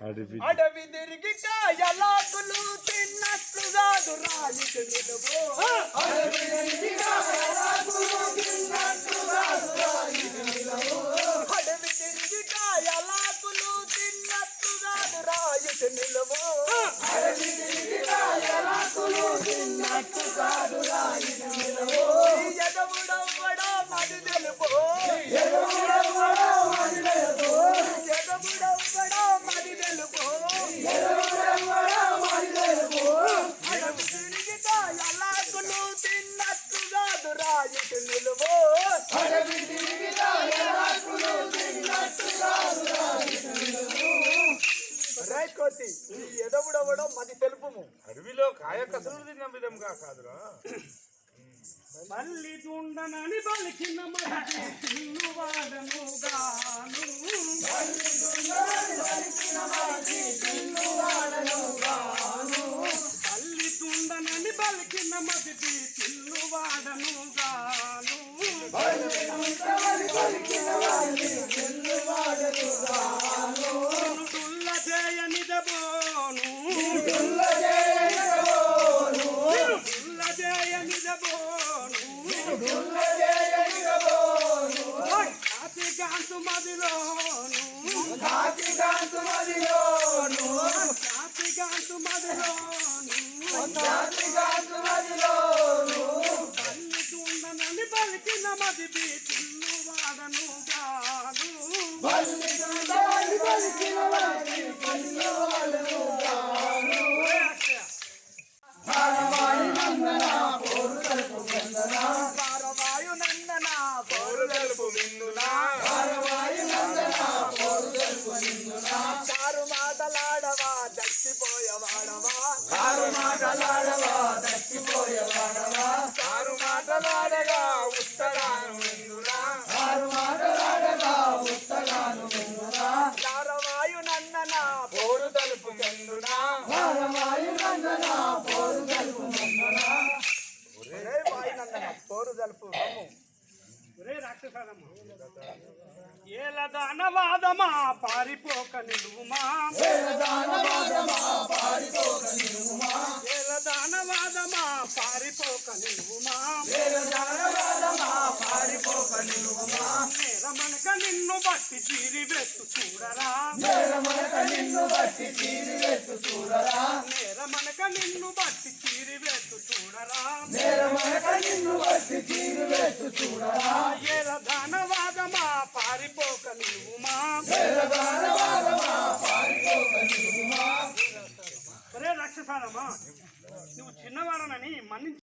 అడవి అడవి తిరిగి కాయలాకులు తిన్నట్లుగా దురాయికి నిలువు. అడవి తిరిగి కాయలాకులు తిన్నట్లుగా దురాయికి నిలువు. అడవి తిరిగి కాయలాకులు తిన్నట్లుగా దురాయికి నిలువు. అడవి తిరిగి కాయలాకులు తిన్నట్లుగా దురాయికి కోతి ఈ ఎదవుడవ్వడో మది తెలుపుము. అడవిలో కాయ కసలు తిన్న విధంగా కాదురా. మల్లి తుండనని పలికిన మనిషి తిన్ను వాడను గాను. మల్లి తుండనని పలికిన మదిటి తిల్లు వాడను గాను. చేయనిదబోను అతి కాంతు మదిలోను అతి కాంతు పలికిన మది తిల్లు పౌరు తెలుపు మిన్నునా. చారు మాటలాడవా దచ్చిపోయవాడవా మాటలాడగా ఉత్తరాను చారవాయు నందన పౌరు ఒరే రాక్షసాలమ్మ ఏల దానవాదమా పారిపోక నిలువుమా ఏల దానవాదమా పారిపోక నిలువుమా నేరమనక నిన్ను బట్టి చీరి వెత్తు చూడరా. నేరమనక నిన్ను బట్టి చీరి వెత్తు చూడరా. ఏల నువ్వు చిన్నవాడనని మన్నించు